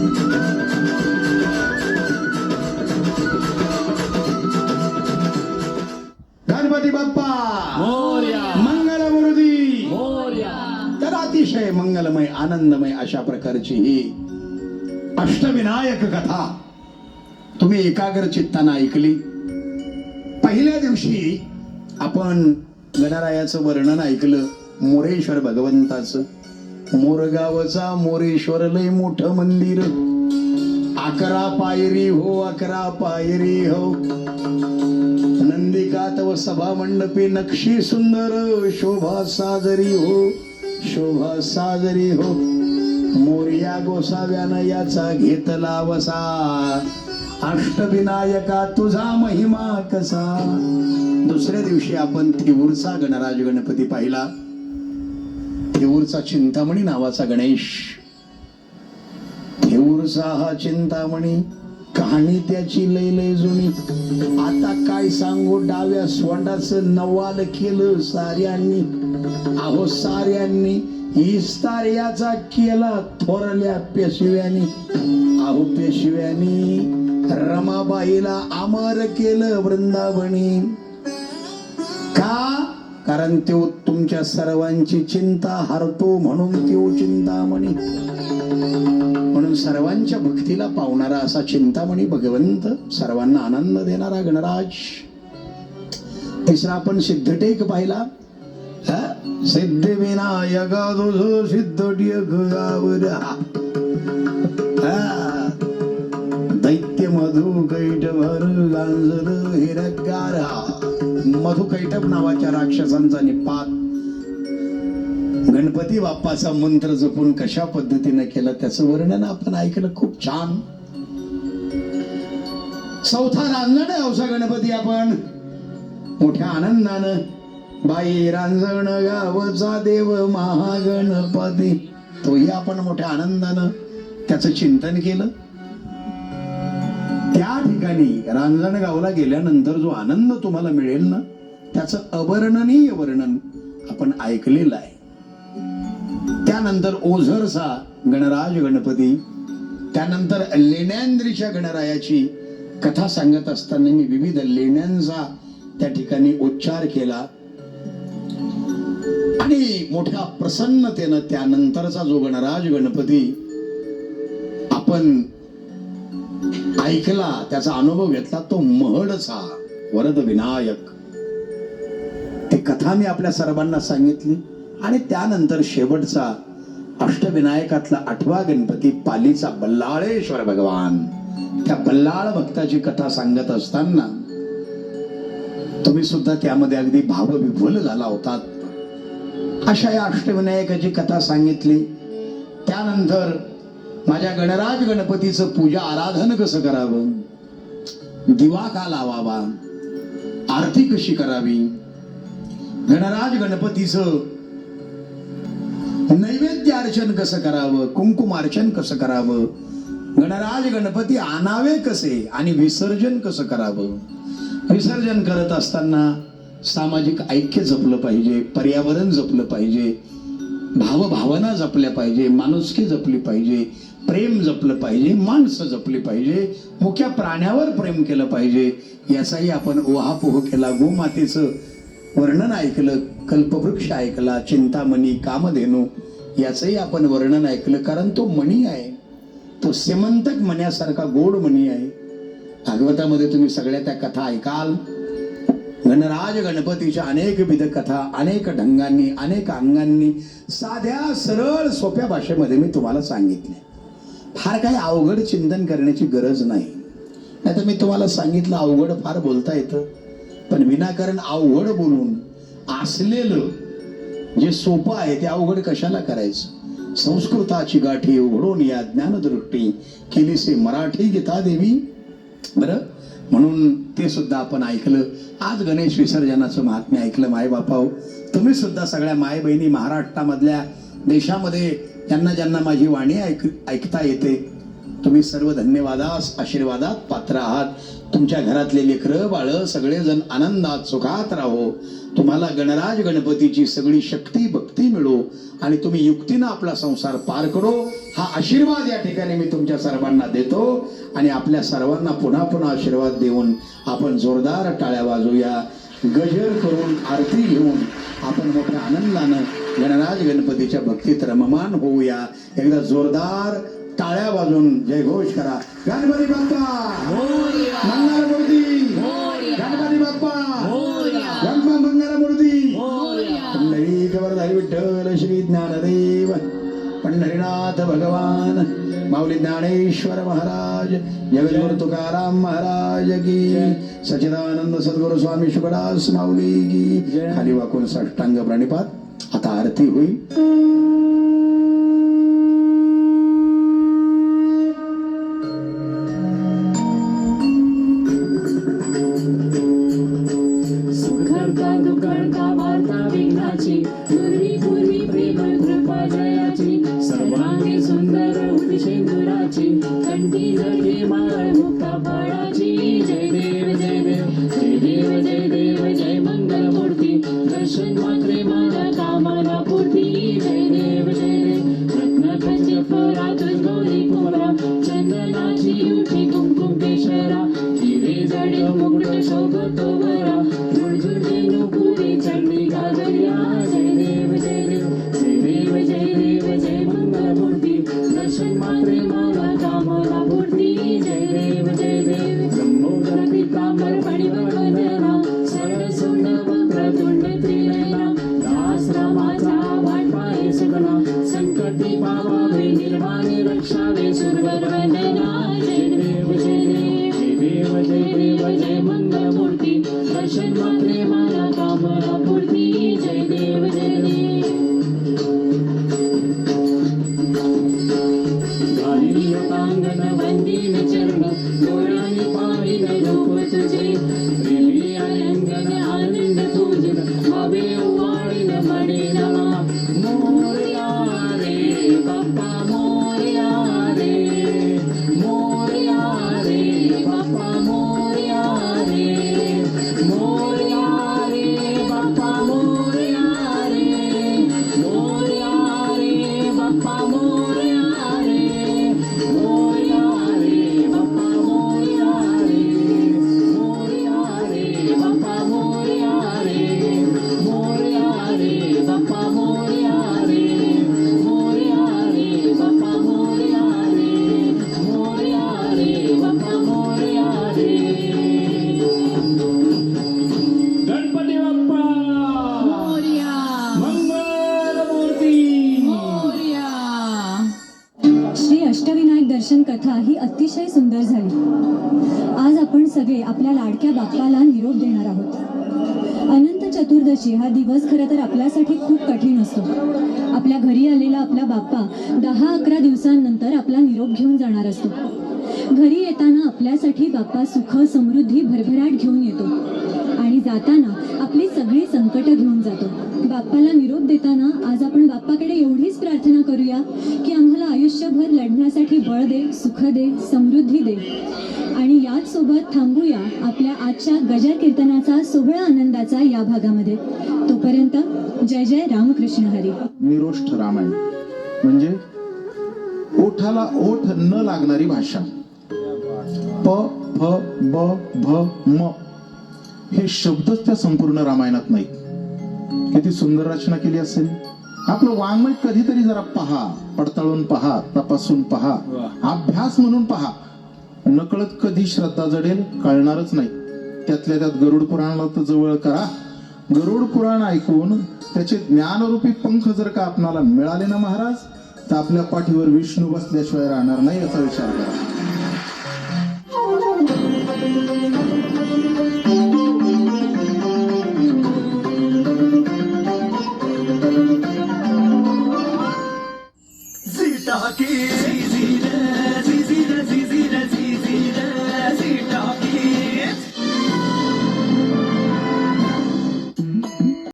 गणपती बाप्पा! मोर्या! मंगलमूर्ती! मोर्या! तर अतिशय मंगलमय आनंदमय अशा प्रकारची ही अष्टविनायक कथा तुम्ही एकाग्र चित्तानं ऐकली. पहिल्या दिवशी आपण गणरायाचं वर्णन ऐकलं मोरेश्वर भगवंताचं. मोरगावचा मोरेश्वर लय मोठं मंदिर. अकरा पायरी हो अकरा पायरी हो. नंदिका तव सभा मंडपी नक्षी सुंदर शोभा साजरी हो शोभा साजरी हो. मोर्या गोसाव्यानं याचा घेतला वसा. अष्टविनायका तुझा महिमा कसा? दुसऱ्या दिवशी आपण थिऊरचा गणराज गणपती पाहिला. थेऊरचा चिंतामणी नावाचा गणेश. थेऊरचा हा चिंतामणी कहाणी त्याची लय लय जुनी. आता काय सांगू डाव्या स्वंडाच नवाल केलं साऱ्यांनी. अहो साऱ्यांनी इस्तार्याचा केला थोरल्या पेशव्यानी. अहो पेशव्यानी रमाबाईला अमर केलं वृंदावणी कारण तो तुमच्या सर्वांची चिंता हरतो म्हणून तो चिंतामणी. म्हणून सर्वांच्या भक्तीला पावणारा असा चिंतामणी भगवंत सर्वांना आनंद देणारा गणराज. तिसरा आपण सिद्धटेक पाहिला. सिद्ध सिद्धिविनायक तुझ सिद्ध गावर. मधु कैटभर गांजर हिरगारा मधु कैटभ नावाच्या राक्षसांचा निपात. गणपती बाप्पाचा मंत्र जपून कशा पद्धतीने केलं त्याचं वर्णन आपण ऐकलं खूप छान. चौथा रांजण आहे औसा गणपती आपण. मोठ्या आनंदानं बाई रांजण गावचा देव महागणपती. तोही आपण मोठ्या आनंदानं त्याचं चिंतन केलं. त्या ठिकाणी रांजणगावला गेल्यानंतर जो आनंद तुम्हाला मिळेल ना त्याचं अवर्णनीय वर्णन आपण ऐकलेलं आहे. त्यानंतर ओझरचा गणराज गणपती त्यानंतर लेण्यांद्रीच्या गणरायाची कथा सांगत असताना मी विविध लेण्यांचा त्या ठिकाणी उच्चार केला. आणि मोठ्या प्रसन्नतेनं त्यानंतरचा जो गणराज गणपती आपण ऐकला त्याचा अनुभव घेतला तो महडचा वरद विनायक. ती कथा मी आपल्या सर्वांना सांगितली आणि त्यानंतर शेवटचा अष्टविनायकातला आठवा गणपती पालीचा बल्लाळेश्वर भगवान. त्या बल्लाळ भक्ताची कथा सांगत असताना तुम्ही सुद्धा त्यामध्ये अगदी भावविभोल झाला होतात. अशा या अष्टविनायकाची कथा सांगितली. त्यानंतर माझ्या गणराज गणपतीचं पूजा आराधन कसं करावं? दिवा का लावावा? आरती कशी करावी? गणराज गणपतीचं नैवेद्य अर्चन कसं करावं? कुंकुम अर्चन कसं करावं? गणराज गणपती आणावे कसे? आणि विसर्जन कसं करावं? विसर्जन करत असताना सामाजिक ऐक्य जपलं पाहिजे पर्यावरण जपलं पाहिजे भावभावना जपल्या पाहिजे माणुसकी जपली पाहिजे. प्रेम जपलं पाहिजे माणसं जपली पाहिजे मुख्या प्राण्यावर प्रेम केलं पाहिजे याचाही आपण ओहापोह केला गोमातेचं वर्णन ऐकलं कल्पवृक्ष ऐकला चिंतामणी कामधेनू याचंही आपण वर्णन ऐकलं कारण तो मणी आहे. तो श्रीमंतक मण्यासारखा गोड मणी आहे. भागवतामध्ये तुम्ही सगळ्या त्या कथा ऐकाल. गणराज गणपतीच्या अनेक विध कथा अनेक ढंगांनी अनेक अंगांनी साध्या सरळ सोप्या भाषेमध्ये मी तुम्हाला सांगितले. फार काही अवघड चिंतन करण्याची गरज नाही. नाही तर मी तुम्हाला सांगितलं अवघड फार बोलता येतं. पण विनाकारण अवघड बोलून असलेलं जे सोपं आहे ते अवघड कशाला करायचं? संस्कृताची गाठी उघडून या ज्ञानदृष्टी केलीसे मराठी गीता देवी बरं? म्हणून ते सुद्धा आपण ऐकलं. आज गणेश विसर्जनाचं महात्म्य ऐकलं माय बापाव तुम्ही सुद्धा सगळ्या माय बहिणी महाराष्ट्रामधल्या देशामध्ये ज्यांना ज्यांना माझी वाणी ऐक ऐकता येते तुम्ही सर्व धन्यवादास आशीर्वादात पात्र आहात. तुमच्या घरातले लेकरं बाळ सगळेजण आनंदात सुखात राहो. तुम्हाला गणराज गणपतीची सगळी शक्ती भक्ती मिळो आणि तुम्ही युक्तीनं आपला संसार पार करो. हा आशीर्वाद या ठिकाणी मी तुमच्या सर्वांना देतो आणि आपल्या सर्वांना पुन्हा पुन्हा आशीर्वाद देऊन आपण जोरदार टाळ्या वाजूया. गजर करून आरती घेऊन आपण मोठ्या आनंदानं गणराज गणपतीच्या भक्तीत रममान होऊया. एकदा जोरदार टाळ्या वाजून जय घोष करा. गणपती बाप्पा! मंगलमूर्ती! गणपती बाप्पा! गणपा मंगलमूर्ती! पंढरी गवरधारी विठ्ठल श्री ज्ञानदेव पंढरीनाथ भगवान माऊली ज्ञानेश्वर महाराज जगद्गुरु तुकाराम महाराज की सचिदानंद सद्गुरु स्वामी शुकडास माऊली की खाली वाकून साष्टांग प्रणिपात. आता आरती होईल. सुखर्ता दुःखर्ता संकटी पावावे निर्वाणे रक्षावे सुरवर सुंदर झाली. आज आपण सगळे आपल्या लाडक्या बाप्पाला निरोप देणार आहोत. अनंत चतुर्दशी हा दिवस खरं तर आपल्यासाठी खूप कठीण असतो. आपल्या घरी आलेला आपला बाप्पा दहा अकरा दिवसांनंतर आपला निरोप घेऊन जाणार असतो. घरी येताना आपल्यासाठी बाप्पा सुख समृद्धी भरभराट घेऊन येतो. आणि जाताना आपली सगळी संकट घेऊन जातो. बाप्पाला निरोप देताना आज आपण बाप्पाकडे एवढीच प्रार्थना करूया की आम्हाला आयुष्यभर लढण्यासाठी बळ दे सुख दे समृद्धी दे. आणि याच सोबत थांबूया आपल्या आजच्या गजर कीर्तनाचा सोहळा आनंदाचा या भागामध्ये. तोपर्यंत जय जय रामकृष्ण हरी. निरोष्ठ रामायण. म्हणजे ओठाला ओठ न लागणारी भाषा. प फ ब भ म. हे शब्दच त्या संपूर्ण रामायणात नाहीत किती सुंदर रचना केली असेल. आपलं वाङ्मय कधीतरी जरा पहा पडताळून पहा तपासून पहा अभ्यास म्हणून पहा. नकळत कधी श्रद्धा जडेल कळणारच नाही. त्यातल्या त्यात गरुड पुराणाला तर जवळ करा. गरुड पुराण ऐकून त्याचे ज्ञानरूपी पंख जर का आपणाला मिळाले ना महाराज तर आपल्या पाठीवर विष्णू बसल्याशिवाय राहणार नाही याचा विचार करा.